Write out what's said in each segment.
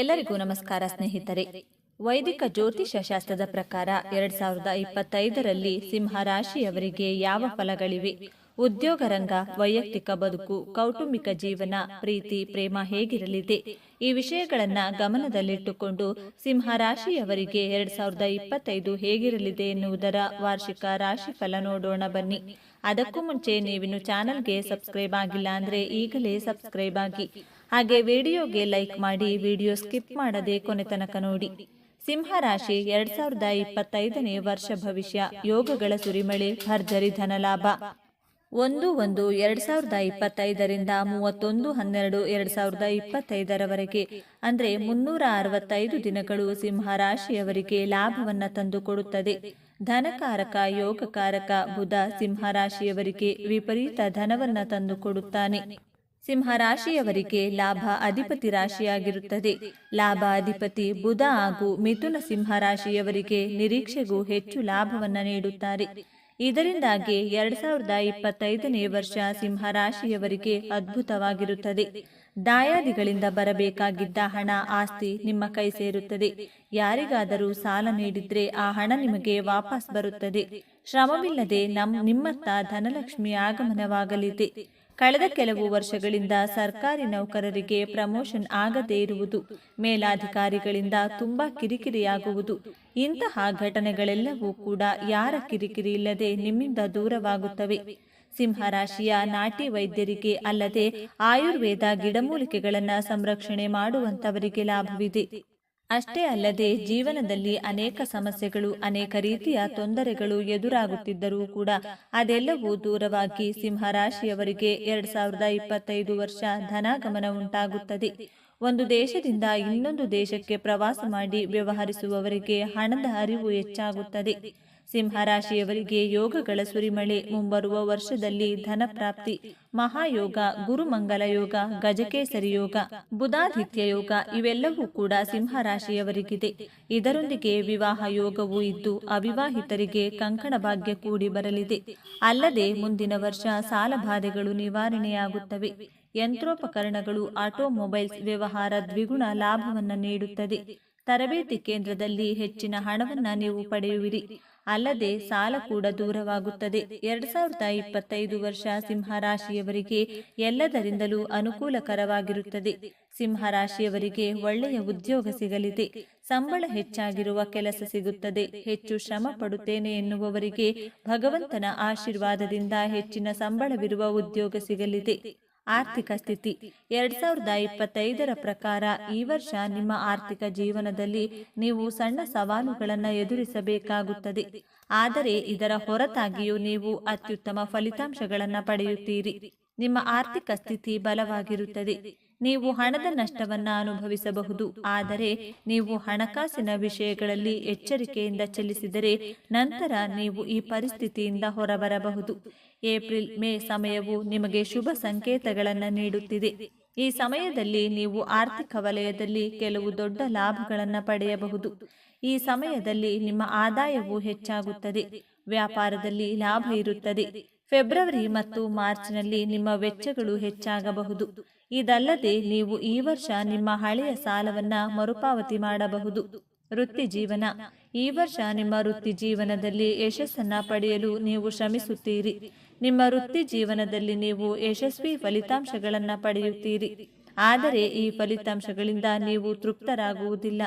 ಎಲ್ಲರಿಗೂ ನಮಸ್ಕಾರ, ಸ್ನೇಹಿತರೆ. ವೈದಿಕ ಜ್ಯೋತಿಷ ಶಾಸ್ತ್ರದ ಪ್ರಕಾರ ಎರಡ್ ಸಾವಿರದ ಇಪ್ಪತ್ತೈದರಲ್ಲಿ ಸಿಂಹ ರಾಶಿಯವರಿಗೆ ಯಾವ ಫಲಗಳಿವೆ? ಉದ್ಯೋಗ ರಂಗ, ವೈಯಕ್ತಿಕ ಬದುಕು, ಕೌಟುಂಬಿಕ ಜೀವನ, ಪ್ರೀತಿ, ಪ್ರೇಮ ಹೇಗಿರಲಿದೆ? ಈ ವಿಷಯಗಳನ್ನ ಗಮನದಲ್ಲಿಟ್ಟುಕೊಂಡು ಸಿಂಹ ರಾಶಿಯವರಿಗೆ ಎರಡ್ ಸಾವಿರದ ಇಪ್ಪತ್ತೈದು ಹೇಗಿರಲಿದೆ ಎನ್ನುವುದರ ವಾರ್ಷಿಕ ರಾಶಿ ಫಲ ನೋಡೋಣ ಬನ್ನಿ. ಅದಕ್ಕೂ ಮುಂಚೆ ನೀವಿನ್ನು ಚಾನಲ್ಗೆ ಸಬ್ಸ್ಕ್ರೈಬ್ ಆಗಿಲ್ಲ ಅಂದ್ರೆ ಈಗಲೇ ಸಬ್ಸ್ಕ್ರೈಬ್ ಆಗಿ. ಹಾಗೆ ವಿಡಿಯೋಗೆ ಲೈಕ್ ಮಾಡಿ ವಿಡಿಯೋ ಸ್ಕಿಪ್ ಮಾಡದೆ ಕೊನೆ ತನಕ ನೋಡಿ. ಸಿಂಹರಾಶಿ ಎರಡ್ ಸಾವಿರದ ಇಪ್ಪತ್ತೈದನೇ ವರ್ಷ ಭವಿಷ್ಯ. ಯೋಗಗಳ ಸುರಿಮಳೆ, ಭರ್ಜರಿ ಧನಲಾಭ. ಒಂದು ಒಂದು ಎರಡ್ ಸಾವಿರದ ಇಪ್ಪತ್ತೈದರಿಂದ ಮೂವತ್ತೊಂದು ಹನ್ನೆರಡು ಎರಡ್ ಸಾವಿರದ ಇಪ್ಪತ್ತೈದರವರೆಗೆ. ಅಂದ್ರೆ ಮುನ್ನೂರ ಅರವತ್ತೈದು ದಿನಗಳು ಸಿಂಹ ರಾಶಿಯವರಿಗೆ ಲಾಭವನ್ನ ತಂದುಕೊಡುತ್ತದೆ ಧನಕಾರಕ, ಯೋಗಕಾರಕ ಬುಧ ಸಿಂಹ ರಾಶಿಯವರಿಗೆ ವಿಪರೀತ ಧನವನ್ನ ತಂದುಕೊಡುತ್ತಾನೆ ಸಿಂಹ ರಾಶಿಯವರಿಗೆ ಲಾಭ ಅಧಿಪತಿ ರಾಶಿಯಾಗಿರುತ್ತದೆ. ಲಾಭ ಅಧಿಪತಿ ಬುಧ ಹಾಗೂ ಮಿಥುನ ಸಿಂಹ ರಾಶಿಯವರಿಗೆ ನಿರೀಕ್ಷೆಗೂ ಹೆಚ್ಚು ಲಾಭವನ್ನು ನೀಡುತ್ತಾರೆ. ಇದರಿಂದಾಗಿ ಎರಡ್ ಸಾವಿರದ ಇಪ್ಪತ್ತೈದನೇ ವರ್ಷ ಸಿಂಹ ರಾಶಿಯವರಿಗೆ ಅದ್ಭುತವಾಗಿರುತ್ತದೆ. ದಾಯಾದಿಗಳಿಂದ ಬರಬೇಕಾಗಿದ್ದ ಹಣ, ಆಸ್ತಿ ನಿಮ್ಮ ಕೈ ಸೇರುತ್ತದೆ. ಯಾರಿಗಾದರೂ ಸಾಲ ನೀಡಿದ್ರೆ ಆ ಹಣ ನಿಮಗೆ ವಾಪಸ್ ಬರುತ್ತದೆ. ಶ್ರಮವಿಲ್ಲದೆ ನಮ್, ನಿಮ್ಮತ್ತ ಧನಲಕ್ಷ್ಮಿ ಆಗಮನವಾಗಲಿದೆ. ಕಳೆದ ಕೆಲವು ವರ್ಷಗಳಿಂದ ಸರ್ಕಾರಿ ನೌಕರರಿಗೆ ಪ್ರಮೋಷನ್ ಆಗದೇ ಇರುವುದು, ಮೇಲಾಧಿಕಾರಿಗಳಿಂದ ತುಂಬಾ ಕಿರಿಕಿರಿಯಾಗುವುದು. ಇಂತಹ ಘಟನೆಗಳೆಲ್ಲವೂ ಕೂಡ ಯಾರ ಕಿರಿಕಿರಿ ಇಲ್ಲದೆ ನಿಮ್ಮಿಂದ ದೂರವಾಗುತ್ತವೆ. ಸಿಂಹರಾಶಿಯ ನಾಟಿ ವೈದ್ಯರಿಗೆ ಅಲ್ಲದೆ ಆಯುರ್ವೇದ ಗಿಡಮೂಲಿಕೆಗಳನ್ನು ಸಂರಕ್ಷಣೆ ಮಾಡುವಂತವರಿಗೆ ಲಾಭವಿದೆ. ಅಷ್ಟೇ ಅಲ್ಲದೆ ಜೀವನದಲ್ಲಿ ಅನೇಕ ಸಮಸ್ಯೆಗಳು, ಅನೇಕ ರೀತಿಯ ತೊಂದರೆಗಳು ಎದುರಾಗುತ್ತಿದ್ದರೂ ಕೂಡ ಅದೆಲ್ಲವೂ ದೂರವಾಗಿ ಸಿಂಹರಾಶಿಯವರಿಗೆ ಎರಡ್ ಸಾವಿರದ ಇಪ್ಪತ್ತೈದು ವರ್ಷ ಧನಾಗಮನ ಉಂಟಾಗುತ್ತದೆ. ಒಂದು ದೇಶದಿಂದ ಇನ್ನೊಂದು ದೇಶಕ್ಕೆ ಪ್ರವಾಸ ಮಾಡಿ ವ್ಯವಹರಿಸುವವರಿಗೆ ಹಣದ ಅರಿವು ಹೆಚ್ಚಾಗುತ್ತದೆ. ಸಿಂಹರಾಶಿಯವರಿಗೆ ಯೋಗಗಳ ಸುರಿಮಳೆ ಮುಂಬರುವ ವರ್ಷದಲ್ಲಿ ಧನ ಪ್ರಾಪ್ತಿ ಮಹಾಯೋಗ, ಗುರುಮಂಗಲ ಯೋಗ, ಗಜಕೇಸರಿ ಯೋಗ, ಬುಧಾದಿತ್ಯ ಯೋಗ ಇವೆಲ್ಲವೂ ಕೂಡ ಸಿಂಹರಾಶಿಯವರಿಗಿದೆ. ಇದರೊಂದಿಗೆ ವಿವಾಹ ಯೋಗವೂ ಇದ್ದು ಅವಿವಾಹಿತರಿಗೆ ಕಂಕಣ ಭಾಗ್ಯ ಕೂಡಿ ಬರಲಿದೆ. ಅಲ್ಲದೆ ಮುಂದಿನ ವರ್ಷ ಸಾಲಬಾಧೆಗಳು ನಿವಾರಣೆಯಾಗುತ್ತವೆ. ಯಂತ್ರೋಪಕರಣಗಳು, ಆಟೋಮೊಬೈಲ್ಸ್ ವ್ಯವಹಾರ ದ್ವಿಗುಣ ಲಾಭವನ್ನು ನೀಡುತ್ತದೆ. ತರಬೇತಿ ಕೇಂದ್ರದಲ್ಲಿ ಹೆಚ್ಚಿನ ಹಣವನ್ನು ನೀವು ಪಡೆಯುವಿರಿ. ಅಲ್ಲದೆ ಸಾಲ ಕೂಡ ದೂರವಾಗುತ್ತದೆ. ಎರಡ್ ಸಾವಿರದ ಇಪ್ಪತ್ತೈದು ವರ್ಷ ಸಿಂಹರಾಶಿಯವರಿಗೆ ಎಲ್ಲದರಿಂದಲೂ ಅನುಕೂಲಕರವಾಗಿರುತ್ತದೆ. ಸಿಂಹರಾಶಿಯವರಿಗೆ ಒಳ್ಳೆಯ ಉದ್ಯೋಗ ಸಿಗಲಿದೆ. ಸಂಬಳ ಹೆಚ್ಚಾಗಿರುವ ಕೆಲಸ ಸಿಗುತ್ತದೆ. ಹೆಚ್ಚು ಶ್ರಮ ಪಡುತ್ತೇನೆ ಎನ್ನುವವರಿಗೆ ಭಗವಂತನ ಆಶೀರ್ವಾದದಿಂದ ಹೆಚ್ಚಿನ ಸಂಬಳವಿರುವ ಉದ್ಯೋಗ ಸಿಗಲಿದೆ. ಆರ್ಥಿಕ ಸ್ಥಿತಿ. ಎರಡ್ ಸಾವಿರದ ಇಪ್ಪತ್ತೈದರ ಪ್ರಕಾರ ಈ ವರ್ಷ ನಿಮ್ಮ ಆರ್ಥಿಕ ಜೀವನದಲ್ಲಿ ನೀವು ಸಣ್ಣ ಸವಾಲುಗಳನ್ನು ಎದುರಿಸಬೇಕಾಗುತ್ತದೆ. ಆದರೆ ಇದರ ಹೊರತಾಗಿಯೂ ನೀವು ಅತ್ಯುತ್ತಮ ಫಲಿತಾಂಶಗಳನ್ನು ಪಡೆಯುತ್ತೀರಿ. ನಿಮ್ಮ ಆರ್ಥಿಕ ಸ್ಥಿತಿ ಬಲವಾಗಿರುತ್ತದೆ. ನೀವು ಹಣದ ನಷ್ಟವನ್ನು ಅನುಭವಿಸಬಹುದು. ಆದರೆ ನೀವು ಹಣಕಾಸಿನ ವಿಷಯಗಳಲ್ಲಿ ಎಚ್ಚರಿಕೆಯಿಂದ ಚಲಿಸಿದರೆ ನಂತರ ನೀವು ಈ ಪರಿಸ್ಥಿತಿಯಿಂದ ಹೊರಬರಬಹುದು. ಏಪ್ರಿಲ್ ಮೇ ಸಮಯವು ನಿಮಗೆ ಶುಭ ಸಂಕೇತಗಳನ್ನು ನೀಡುತ್ತಿದೆ. ಈ ಸಮಯದಲ್ಲಿ ನೀವು ಆರ್ಥಿಕ ವಲಯದಲ್ಲಿ ಕೆಲವು ದೊಡ್ಡ ಲಾಭಗಳನ್ನು ಪಡೆಯಬಹುದು. ಈ ಸಮಯದಲ್ಲಿ ನಿಮ್ಮ ಆದಾಯವು ಹೆಚ್ಚಾಗುತ್ತದೆ. ವ್ಯಾಪಾರದಲ್ಲಿ ಲಾಭ ಇರುತ್ತದೆ. ಫೆಬ್ರವರಿ ಮತ್ತು ಮಾರ್ಚ್ನಲ್ಲಿ ನಿಮ್ಮ ವೆಚ್ಚಗಳು ಹೆಚ್ಚಾಗಬಹುದು. ಇದಲ್ಲದೆ ನೀವು ಈ ವರ್ಷ ನಿಮ್ಮ ಹಳೆಯ ಸಾಲವನ್ನ ಮರುಪಾವತಿ ಮಾಡಬಹುದು. ವೃತ್ತಿ ಜೀವನ ಈ ವರ್ಷ ನಿಮ್ಮ ವೃತ್ತಿ ಜೀವನದಲ್ಲಿ ಯಶಸ್ಸನ್ನ ಪಡೆಯಲು ನೀವು ಶ್ರಮಿಸುತ್ತೀರಿ. ನಿಮ್ಮ ವೃತ್ತಿ ಜೀವನದಲ್ಲಿ ನೀವು ಯಶಸ್ವಿ ಫಲಿತಾಂಶಗಳನ್ನು ಪಡೆಯುತ್ತೀರಿ. ಆದರೆ ಈ ಫಲಿತಾಂಶಗಳಿಂದ ನೀವು ತೃಪ್ತರಾಗುವುದಿಲ್ಲ.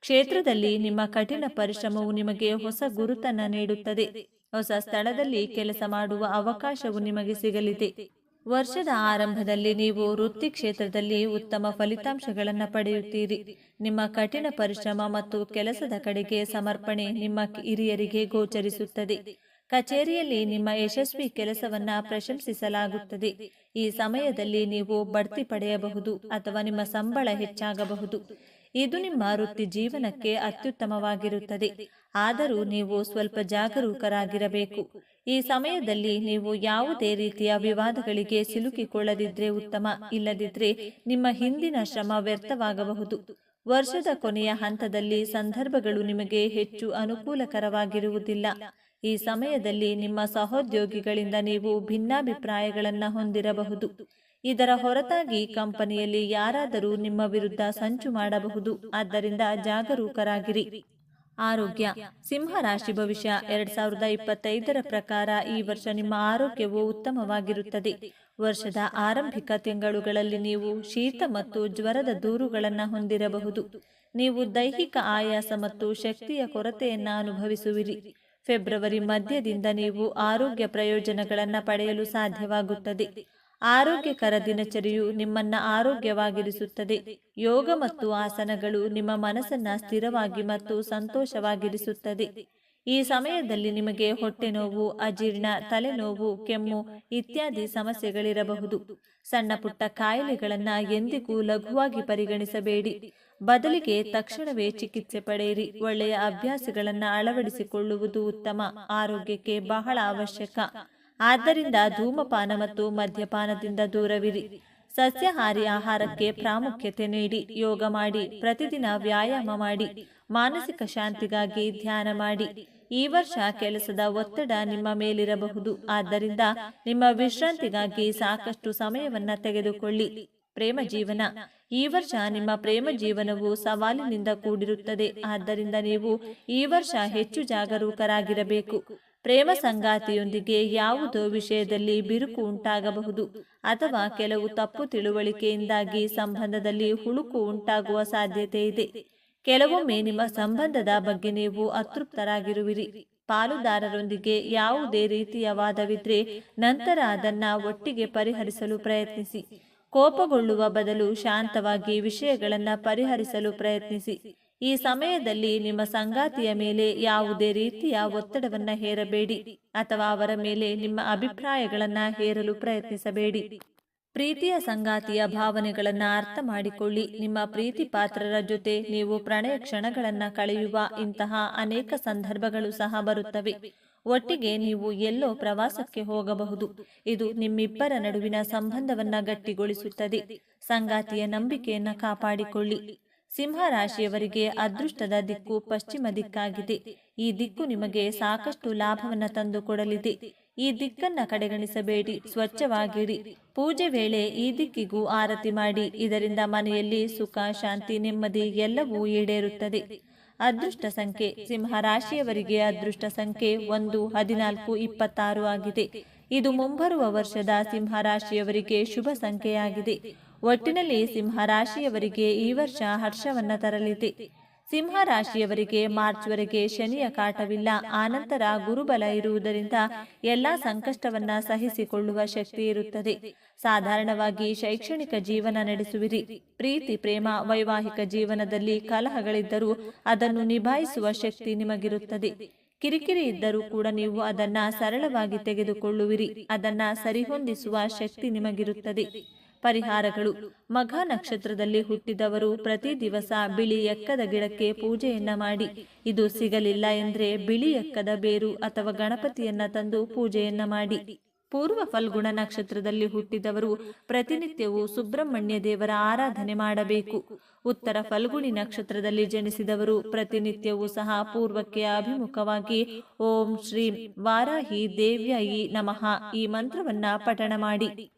ಕ್ಷೇತ್ರದಲ್ಲಿ ನಿಮ್ಮ ಕಠಿಣ ಪರಿಶ್ರಮವು ನಿಮಗೆ ಹೊಸ ಗುರುತನ್ನ ನೀಡುತ್ತದೆ. ಹೊಸ ಸ್ಥಳದಲ್ಲಿ ಕೆಲಸ ಮಾಡುವ ಅವಕಾಶವು ನಿಮಗೆ ಸಿಗಲಿದೆ. ವರ್ಷದ ಆರಂಭದಲ್ಲಿ ನೀವು ವೃತ್ತಿ ಕ್ಷೇತ್ರದಲ್ಲಿ ಉತ್ತಮ ಫಲಿತಾಂಶಗಳನ್ನು ಪಡೆಯುತ್ತೀರಿ. ನಿಮ್ಮ ಕಠಿಣ ಪರಿಶ್ರಮ ಮತ್ತು ಕೆಲಸದ ಕಡೆಗೆ ಸಮರ್ಪಣೆ ನಿಮ್ಮ ಹಿರಿಯರಿಗೆ ಗೋಚರಿಸುತ್ತದೆ. ಕಚೇರಿಯಲ್ಲಿ ನಿಮ್ಮ ಯಶಸ್ವಿ ಕೆಲಸವನ್ನ ಪ್ರಶಂಸಿಸಲಾಗುತ್ತದೆ. ಈ ಸಮಯದಲ್ಲಿ ನೀವು ಬಡ್ತಿ ಪಡೆಯಬಹುದು ಅಥವಾ ನಿಮ್ಮ ಸಂಬಳ ಹೆಚ್ಚಾಗಬಹುದು. ಇದು ನಿಮ್ಮ ವೃತ್ತಿ ಜೀವನಕ್ಕೆ ಅತ್ಯುತ್ತಮವಾಗಿರುತ್ತದೆ. ಆದರೂ ನೀವು ಸ್ವಲ್ಪ ಜಾಗರೂಕರಾಗಿರಬೇಕು. ಈ ಸಮಯದಲ್ಲಿ ನೀವು ಯಾವುದೇ ರೀತಿಯ ವಿವಾದಗಳಿಗೆ ಸಿಲುಕಿಕೊಳ್ಳದಿದ್ರೆ ಉತ್ತಮ. ಇಲ್ಲದಿದ್ರೆ ನಿಮ್ಮ ಹಿಂದಿನ ಶ್ರಮ ವ್ಯರ್ಥವಾಗಬಹುದು. ವರ್ಷದ ಕೊನೆಯ ಹಂತದಲ್ಲಿ ಸಂದರ್ಭಗಳು ನಿಮಗೆ ಹೆಚ್ಚು ಅನುಕೂಲಕರವಾಗಿರುವುದಿಲ್ಲ. ಈ ಸಮಯದಲ್ಲಿ ನಿಮ್ಮ ಸಹೋದ್ಯೋಗಿಗಳಿಂದ ನೀವು ಭಿನ್ನಾಭಿಪ್ರಾಯಗಳನ್ನು ಹೊಂದಿರಬಹುದು. ಇದರ ಹೊರತಾಗಿ ಕಂಪನಿಯಲ್ಲಿ ಯಾರಾದರೂ ನಿಮ್ಮ ವಿರುದ್ಧ ಸಂಚು ಮಾಡಬಹುದು. ಆದ್ದರಿಂದ ಜಾಗರೂಕರಾಗಿರಿ. ಆರೋಗ್ಯ. ಸಿಂಹ ರಾಶಿ ಭವಿಷ್ಯ. ಎರಡ್ ಸಾವಿರದ ಇಪ್ಪತ್ತೈದರ ಪ್ರಕಾರ ಈ ವರ್ಷ ನಿಮ್ಮ ಆರೋಗ್ಯವು ಉತ್ತಮವಾಗಿರುತ್ತದೆ. ವರ್ಷದ ಆರಂಭಿಕ ತಿಂಗಳುಗಳಲ್ಲಿ ನೀವು ಶೀತ ಮತ್ತು ಜ್ವರದ ದೂರುಗಳನ್ನು ಹೊಂದಿರಬಹುದು. ನೀವು ದೈಹಿಕ ಆಯಾಸ ಮತ್ತು ಶಕ್ತಿಯ ಕೊರತೆಯನ್ನು ಅನುಭವಿಸುವಿರಿ. ಫೆಬ್ರವರಿ ಮಧ್ಯದಿಂದ ನೀವು ಆರೋಗ್ಯ ಪ್ರಯೋಜನಗಳನ್ನು ಪಡೆಯಲು ಸಾಧ್ಯವಾಗುತ್ತದೆ. ಆರೋಗ್ಯಕರ ದಿನಚರಿಯು ನಿಮ್ಮನ್ನ ಆರೋಗ್ಯವಾಗಿರಿಸುತ್ತದೆ. ಯೋಗ ಮತ್ತು ಆಸನಗಳು ನಿಮ್ಮ ಮನಸ್ಸನ್ನ ಸ್ಥಿರವಾಗಿ ಮತ್ತು ಸಂತೋಷವಾಗಿರಿಸುತ್ತದೆ. ಈ ಸಮಯದಲ್ಲಿ ನಿಮಗೆ ಹೊಟ್ಟೆ ನೋವು, ಅಜೀರ್ಣ, ತಲೆನೋವು, ಕೆಮ್ಮು ಇತ್ಯಾದಿ ಸಮಸ್ಯೆಗಳಿರಬಹುದು. ಸಣ್ಣ ಪುಟ್ಟ ಕಾಯಿಲೆಗಳನ್ನ ಎಂದಿಗೂ ಲಘುವಾಗಿ ಪರಿಗಣಿಸಬೇಡಿ. ಬದಲಿಗೆ ತಕ್ಷಣವೇ ಚಿಕಿತ್ಸೆ ಪಡೆಯಿರಿ. ಒಳ್ಳೆಯ ಅಭ್ಯಾಸಗಳನ್ನು ಅಳವಡಿಸಿಕೊಳ್ಳುವುದು ಉತ್ತಮ. ಆರೋಗ್ಯಕ್ಕೆ ಬಹಳ ಅವಶ್ಯಕ. ಆದ್ದರಿಂದ ಧೂಮಪಾನ ಮತ್ತು ಮದ್ಯಪಾನದಿಂದ ದೂರವಿರಿ. ಸಸ್ಯಾಹಾರಿ ಆಹಾರಕ್ಕೆ ಪ್ರಾಮುಖ್ಯತೆ ನೀಡಿ, ಯೋಗ ಮಾಡಿ, ಪ್ರತಿದಿನ ವ್ಯಾಯಾಮ ಮಾಡಿ, ಮಾನಸಿಕ ಶಾಂತಿಗಾಗಿ ಧ್ಯಾನ ಮಾಡಿ. ಈ ವರ್ಷ ಕೆಲಸದ ಒತ್ತಡ ನಿಮ್ಮ ಮೇಲಿರಬಹುದು. ಆದ್ದರಿಂದ ನಿಮ್ಮ ವಿಶ್ರಾಂತಿಗಾಗಿ ಸಾಕಷ್ಟು ಸಮಯವನ್ನ ತೆಗೆದುಕೊಳ್ಳಿ. ಪ್ರೇಮ ಜೀವನ. ಈ ವರ್ಷ ನಿಮ್ಮ ಪ್ರೇಮ ಜೀವನವು ಸವಾಲಿನಿಂದ ಕೂಡಿರುತ್ತದೆ. ಆದ್ದರಿಂದ ನೀವು ಈ ವರ್ಷ ಹೆಚ್ಚು ಜಾಗರೂಕರಾಗಿರಬೇಕು. ಪ್ರೇಮ ಸಂಗಾತಿಯೊಂದಿಗೆ ಯಾವುದೋ ವಿಷಯದಲ್ಲಿ ಬಿರುಕು ಉಂಟಾಗಬಹುದು ಅಥವಾ ಕೆಲವು ತಪ್ಪು ತಿಳುವಳಿಕೆಯಿಂದಾಗಿ ಸಂಬಂಧದಲ್ಲಿ ಹುಳುಕು ಉಂಟಾಗುವ ಸಾಧ್ಯತೆ ಇದೆ. ಕೆಲವೊಮ್ಮೆ ನಿಮ್ಮ ಸಂಬಂಧದ ಬಗ್ಗೆ ನೀವು ಅತೃಪ್ತರಾಗಿರುವಿರಿ. ಪಾಲುದಾರರೊಂದಿಗೆ ಯಾವುದೇ ರೀತಿಯ ವಾದವಿದ್ರೆ ನಂತರ ಅದನ್ನ ಒಟ್ಟಿಗೆ ಪರಿಹರಿಸಲು ಪ್ರಯತ್ನಿಸಿ. ಕೋಪಗೊಳ್ಳುವ ಬದಲು ಶಾಂತವಾಗಿ ವಿಷಯಗಳನ್ನು ಪರಿಹರಿಸಲು ಪ್ರಯತ್ನಿಸಿ. ಈ ಸಮಯದಲ್ಲಿ ನಿಮ್ಮ ಸಂಗಾತಿಯ ಮೇಲೆ ಯಾವುದೇ ರೀತಿಯ ಒತ್ತಡವನ್ನ ಹೇರಬೇಡಿ ಅಥವಾ ಅವರ ಮೇಲೆ ನಿಮ್ಮ ಅಭಿಪ್ರಾಯಗಳನ್ನ ಹೇರಲು ಪ್ರಯತ್ನಿಸಬೇಡಿ. ಪ್ರೀತಿಯ ಸಂಗಾತಿಯ ಭಾವನೆಗಳನ್ನ ಅರ್ಥ ಮಾಡಿಕೊಳ್ಳಿ. ನಿಮ್ಮ ಪ್ರೀತಿ ಪಾತ್ರರ ಜೊತೆ ನೀವು ಪ್ರಣಯ ಕ್ಷಣಗಳನ್ನ ಕಳೆಯುವ ಇಂತಹ ಅನೇಕ ಸಂದರ್ಭಗಳು ಸಹ ಬರುತ್ತವೆ. ಒಟ್ಟಿಗೆ ನೀವು ಎಲ್ಲೋ ಪ್ರವಾಸಕ್ಕೆ ಹೋಗಬಹುದು. ಇದು ನಿಮ್ಮಿಬ್ಬರ ನಡುವಿನ ಸಂಬಂಧವನ್ನ ಗಟ್ಟಿಗೊಳಿಸುತ್ತದೆ. ಸಂಗಾತಿಯ ನಂಬಿಕೆಯನ್ನ ಕಾಪಾಡಿಕೊಳ್ಳಿ. ಸಿಂಹ ರಾಶಿಯವರಿಗೆ ಅದೃಷ್ಟದ ದಿಕ್ಕು ಪಶ್ಚಿಮ ದಿಕ್ಕಾಗಿದೆ. ಈ ದಿಕ್ಕು ನಿಮಗೆ ಸಾಕಷ್ಟು ಲಾಭವನ್ನ ತಂದುಕೊಡಲಿದೆ ಈ ದಿಕ್ಕನ್ನ ಕಡೆಗಣಿಸಬೇಡಿ, ಸ್ವಚ್ಛವಾಗಿರಿ. ಪೂಜೆ ವೇಳೆ ಈ ದಿಕ್ಕಿಗೂ ಆರತಿ ಮಾಡಿ, ಇದರಿಂದ ಮನೆಯಲ್ಲಿ ಸುಖ, ಶಾಂತಿ, ನೆಮ್ಮದಿ ಎಲ್ಲವೂ ಈಡೇರುತ್ತದೆ. ಅದೃಷ್ಟ ಸಂಖ್ಯೆ ಸಿಂಹ ರಾಶಿಯವರಿಗೆ ಅದೃಷ್ಟ ಸಂಖ್ಯೆ ಒಂದು, ಹದಿನಾಲ್ಕು, ಇಪ್ಪತ್ತಾರು ಆಗಿದೆ. ಇದು ಮುಂಬರುವ ವರ್ಷದ ಸಿಂಹ ರಾಶಿಯವರಿಗೆ ಶುಭ ಸಂಖ್ಯೆಯಾಗಿದೆ. ಒಟ್ಟಿನಲ್ಲಿ ಸಿಂಹ ರಾಶಿಯವರಿಗೆ ಈ ವರ್ಷ ಹರ್ಷವನ್ನ ತರಲಿದೆ. ಸಿಂಹ ರಾಶಿಯವರಿಗೆ ಮಾರ್ಚ್ವರೆಗೆ ಶನಿಯ ಕಾಟವಿಲ್ಲ. ಆನಂತರ ಗುರುಬಲ ಇರುವುದರಿಂದ ಎಲ್ಲಾ ಸಂಕಷ್ಟವನ್ನ ಸಹಿಸಿಕೊಳ್ಳುವ ಶಕ್ತಿ ಇರುತ್ತದೆ. ಸಾಧಾರಣವಾಗಿ ಶೈಕ್ಷಣಿಕ ಜೀವನ ನಡೆಸುವಿರಿ. ಪ್ರೀತಿ, ಪ್ರೇಮ, ವೈವಾಹಿಕ ಜೀವನದಲ್ಲಿ ಕಲಹಗಳಿದ್ದರೂ ಅದನ್ನು ನಿಭಾಯಿಸುವ ಶಕ್ತಿ ನಿಮಗಿರುತ್ತದೆ. ಕಿರಿಕಿರಿ ಇದ್ದರೂ ಕೂಡ ನೀವು ಅದನ್ನ ಸರಳವಾಗಿ ತೆಗೆದುಕೊಳ್ಳುವಿರಿ. ಅದನ್ನ ಸರಿಹೊಂದಿಸುವ ಶಕ್ತಿ ನಿಮಗಿರುತ್ತದೆ. ಪರಿಹಾರಗಳು. ಮಘ ನಕ್ಷತ್ರದಲ್ಲಿ ಹುಟ್ಟಿದವರು ಪ್ರತಿ ದಿವಸ ಬಿಳಿ ಎಕ್ಕದ ಗಿಡಕ್ಕೆ ಪೂಜೆಯನ್ನ ಮಾಡಿ. ಇದು ಸಿಗಲಿಲ್ಲ ಎಂದ್ರೆ ಬಿಳಿ ಎಕ್ಕದ ಬೇರು ಅಥವಾ ಗಣಪತಿಯನ್ನ ತಂದು ಪೂಜೆಯನ್ನ ಮಾಡಿ. ಪೂರ್ವ ಫಲ್ಗುಣ ನಕ್ಷತ್ರದಲ್ಲಿ ಹುಟ್ಟಿದವರು ಪ್ರತಿನಿತ್ಯವೂ ಸುಬ್ರಹ್ಮಣ್ಯ ದೇವರ ಆರಾಧನೆ ಮಾಡಬೇಕು. ಉತ್ತರ ಫಲ್ಗುಣಿ ನಕ್ಷತ್ರದಲ್ಲಿ ಜನಿಸಿದವರು ಪ್ರತಿನಿತ್ಯವೂ ಸಹ ಪೂರ್ವಕ್ಕೆ ಅಭಿಮುಖವಾಗಿ ಓಂ ಶ್ರೀ ವಾರಾಹಿ ದೇವ್ಯಾಯಿ ನಮಃ ಈ ಮಂತ್ರವನ್ನ ಪಠಣ ಮಾಡಿ.